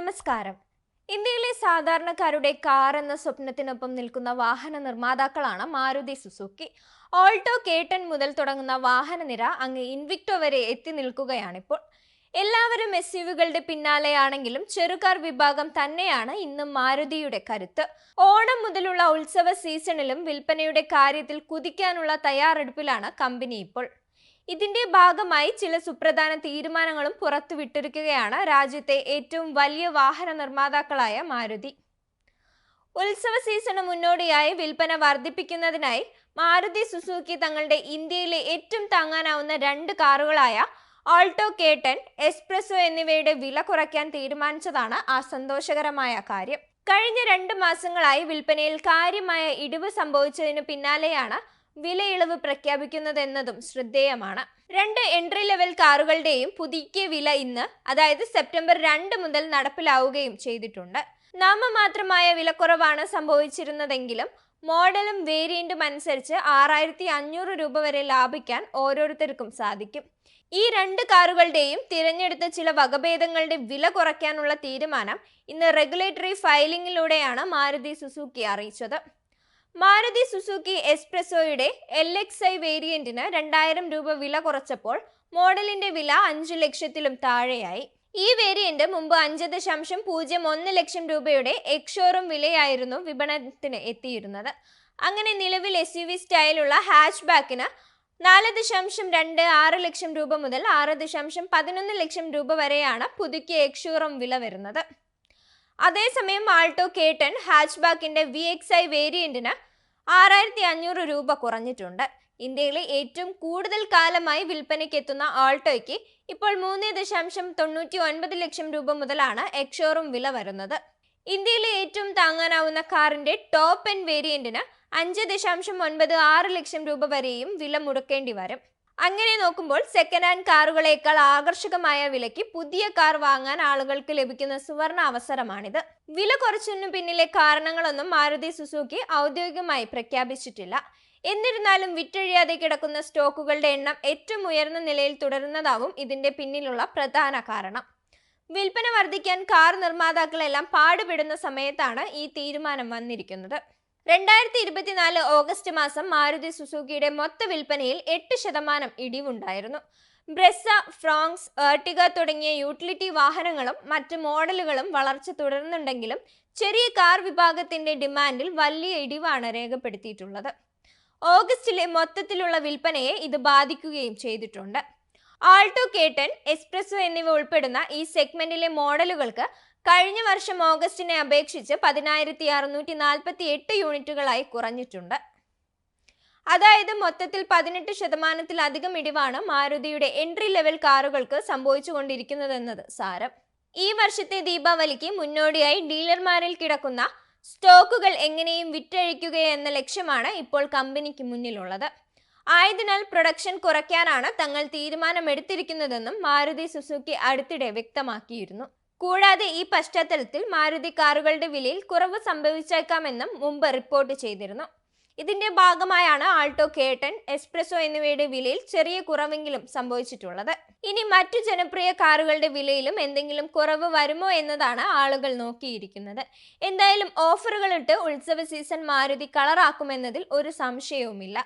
നമസ്കാരം. ഇന്ത്യയിലെ സാധാരണക്കാരുടെ കാർ എന്ന സ്വപ്നത്തിനൊപ്പം നിൽക്കുന്ന വാഹന നിർമ്മാതാക്കളാണ് Maruti Suzuki. Alto K ten മുതൽ തുടങ്ങുന്ന വാഹന നിര അങ്ങ് ഇൻവിക്ടോ വരെ എത്തി നിൽക്കുകയാണിപ്പോൾ. എല്ലാവരും എസ് യുവികളുടെ പിന്നാലെയാണെങ്കിലും ചെറുകാർ വിഭാഗം തന്നെയാണ് ഇന്നും മാരുതിയുടെ കരുത്ത്. ഓണം മുതലുള്ള ഉത്സവ സീസണിലും വിൽപ്പനയുടെ കാര്യത്തിൽ കുതിക്കാനുള്ള തയ്യാറെടുപ്പിലാണ് കമ്പനി ഇപ്പോൾ. ഇതിന്റെ ഭാഗമായി ചില സുപ്രധാന തീരുമാനങ്ങളും പുറത്തുവിട്ടിരിക്കുകയാണ് രാജ്യത്തെ ഏറ്റവും വലിയ വാഹന നിർമ്മാതാക്കളായ മാരുതി. ഉത്സവ സീസണ് മുന്നോടിയായി വിൽപ്പന വർദ്ധിപ്പിക്കുന്നതിനായി മാരുതി സുസുക്കി തങ്ങളുടെ ഇന്ത്യയിലെ ഏറ്റവും താങ്ങാനാവുന്ന രണ്ട് കാറുകളായ ആൾട്ടോ കേട്ടൻ എസ്പ്രസോ എന്നിവയുടെ വില കുറയ്ക്കാൻ തീരുമാനിച്ചതാണ് ആ സന്തോഷകരമായ കാര്യം. കഴിഞ്ഞ രണ്ട് മാസങ്ങളായി വിൽപ്പനയിൽ കാര്യമായ ഇടിവ് സംഭവിച്ചതിനു പിന്നാലെയാണ് വില ഇളവ് പ്രഖ്യാപിക്കുന്നതെന്നതും ശ്രദ്ധേയമാണ്. രണ്ട് എൻട്രി ലെവൽ കാറുകളുടെയും പുതുക്കിയ വില ഇന്ന് അതായത് സെപ്റ്റംബർ രണ്ട് മുതൽ നടപ്പിലാവുകയും ചെയ്തിട്ടുണ്ട്. നാമമാത്രമായ വിലക്കുറവാണ് സംഭവിച്ചിരുന്നതെങ്കിലും മോഡലും വേരിയന്റും അനുസരിച്ച് ആറായിരത്തി അഞ്ഞൂറ് രൂപ വരെ ലാഭിക്കാൻ ഓരോരുത്തർക്കും സാധിക്കും. ഈ രണ്ട് കാറുകളുടെയും തിരഞ്ഞെടുത്ത ചില വകഭേദങ്ങളുടെ വില കുറയ്ക്കാനുള്ള തീരുമാനം ഇന്ന് റെഗുലേറ്ററി ഫയലിംഗിലൂടെയാണ് മാരുതി സുസുക്കി അറിയിച്ചത്. മാരുതി സുസുക്കി എസ്പ്രസോയുടെ എൽ എക്സ് ഐ വേരിയന്റിന് രണ്ടായിരം രൂപ വില കുറച്ചപ്പോൾ മോഡലിന്റെ വില അഞ്ചു ലക്ഷത്തിലും താഴെയായി. ഈ വേരിയന്റ് മുമ്പ് അഞ്ച് ദശാംശം പൂജ്യം ഒന്ന് ലക്ഷം രൂപയുടെ എക്സോറും വിലയായിരുന്നു വിപണനത്തിന് എത്തിയിരുന്നത്. അങ്ങനെ നിലവിൽ എസ് യു വി സ്റ്റൈലുള്ള ഹാച്ച് ബാക്കിന് നാല് ദശാംശം രണ്ട് ആറ് ലക്ഷം രൂപ മുതൽ ആറ് ദശാംശം പതിനൊന്ന് ലക്ഷം രൂപ വരെയാണ് പുതുക്കിയ എക്സോറും വില വരുന്നത്. അതേസമയം ആൾട്ടോ കേട്ടൺ ടെൻ ഹാച്ച്ബാക്കിന്റെ വി എക്സ് ഐ വേരിയന്റിന് ആറായിരത്തി അഞ്ഞൂറ് രൂപ കുറഞ്ഞിട്ടുണ്ട്. ഇന്ത്യയിലെ ഏറ്റവും കൂടുതൽ കാലമായി വിൽപ്പനയ്ക്ക് എത്തുന്ന ആൾട്ടോയ്ക്ക് ഇപ്പോൾ മൂന്ന് ദശാംശം തൊണ്ണൂറ്റി ഒൻപത് ലക്ഷം രൂപ മുതലാണ് എക്സോറും വില വരുന്നത്. ഇന്ത്യയിലെ ഏറ്റവും താങ്ങാനാവുന്ന കാറിന്റെ ടോപ്പ് എൻ വേരിയന്റിന് അഞ്ച് ദശാംശം ഒൻപത് ആറ് ലക്ഷം രൂപ വരെയും വില മുടക്കേണ്ടി വരും. അങ്ങനെ നോക്കുമ്പോൾ സെക്കൻഡ് ഹാൻഡ് കാറുകളേക്കാൾ ആകർഷകമായ വിലയ്ക്ക് പുതിയ കാർ വാങ്ങാൻ ആളുകൾക്ക് ലഭിക്കുന്ന സുവർണ അവസരമാണിത്. വില കുറച്ചതിനു പിന്നിലെ കാരണങ്ങളൊന്നും മാരുതി സുസുക്കി ഔദ്യോഗികമായി പ്രഖ്യാപിച്ചിട്ടില്ല. എന്നിരുന്നാലും വിറ്റഴിയാതെ കിടക്കുന്ന സ്റ്റോക്കുകളുടെ എണ്ണം ഏറ്റവും ഉയർന്ന നിലയിൽ തുടരുന്നതാവും ഇതിന്റെ പിന്നിലുള്ള പ്രധാന കാരണം. വിൽപ്പന വർദ്ധിക്കാൻ കാർ നിർമ്മാതാക്കളെല്ലാം പാടുപെടുന്ന സമയത്താണ് ഈ തീരുമാനം വന്നിരിക്കുന്നത്. രണ്ടായിരത്തി ഇരുപത്തിനാല് ഓഗസ്റ്റ് മാസം മാരുതി സുസുക്കിയുടെ മൊത്ത വിൽപ്പനയിൽ എട്ട് ശതമാനം ഇടിവുണ്ടായിരുന്നു. ബ്രെസ ഫ്രോങ്സ് ഏർട്ടിക തുടങ്ങിയ യൂട്ടിലിറ്റി വാഹനങ്ങളും മറ്റ് മോഡലുകളും വളർച്ച തുടരുന്നുണ്ടെങ്കിലും ചെറിയ കാർ വിഭാഗത്തിന്റെ ഡിമാൻഡിൽ വലിയ ഇടിവാണ് രേഖപ്പെടുത്തിയിട്ടുള്ളത്. ഓഗസ്റ്റിലെ മൊത്തത്തിലുള്ള വിൽപ്പനയെ ഇത് ബാധിക്കുകയും ചെയ്തിട്ടുണ്ട്. ആൾട്ടോ കെ ടെൻ എക്സ്പ്രസോ എന്നിവ ഉൾപ്പെടുന്ന ഈ സെഗ്മെന്റിലെ മോഡലുകൾക്ക് കഴിഞ്ഞ വർഷം ഓഗസ്റ്റിനെ അപേക്ഷിച്ച് പതിനായിരത്തി അറുന്നൂറ്റി നാൽപ്പത്തി എട്ട് യൂണിറ്റുകളായി കുറഞ്ഞിട്ടുണ്ട്. അതായത് മൊത്തത്തിൽ പതിനെട്ട് ശതമാനത്തിലധികം ഇടിവാണ് മാരുതിയുടെ എൻട്രി ലെവൽ കാറുകൾക്ക് സംഭവിച്ചുകൊണ്ടിരിക്കുന്നതെന്നത് സാരം. ഈ വർഷത്തെ ദീപാവലിക്ക് മുന്നോടിയായി ഡീലർമാരിൽ കിടക്കുന്ന സ്റ്റോക്കുകൾ എങ്ങനെയും വിറ്റഴിക്കുക എന്ന ലക്ഷ്യമാണ് ഇപ്പോൾ കമ്പനിക്ക് മുന്നിലുള്ളത്. ആയതിനാൽ പ്രൊഡക്ഷൻ കുറയ്ക്കാനാണ് തങ്ങൾ തീരുമാനമെടുത്തിരിക്കുന്നതെന്നും മാരുതി സുസുക്കി അടുത്തിടെ വ്യക്തമാക്കിയിരുന്നു. കൂടാതെ ഈ പശ്ചാത്തലത്തിൽ മാരുതി കാറുകളുടെ വിലയിൽ കുറവ് സംഭവിച്ചേക്കാമെന്നും മുമ്പ് റിപ്പോർട്ട് ചെയ്തിരുന്നു. ഇതിന്റെ ഭാഗമായാണ് ആൾട്ടോ കേട്ടൻ എസ്പ്രസോ എന്നിവയുടെ വിലയിൽ ചെറിയ കുറവെങ്കിലും സംഭവിച്ചിട്ടുള്ളത്. ഇനി മറ്റു ജനപ്രിയ കാറുകളുടെ വിലയിലും എന്തെങ്കിലും കുറവ് വരുമോ എന്നതാണ് ആളുകൾ നോക്കിയിരിക്കുന്നത്. എന്തായാലും ഓഫറുകളിട്ട് ഉത്സവ സീസൺ മാരുതി കളറാക്കുമെന്നതിൽ ഒരു സംശയവുമില്ല.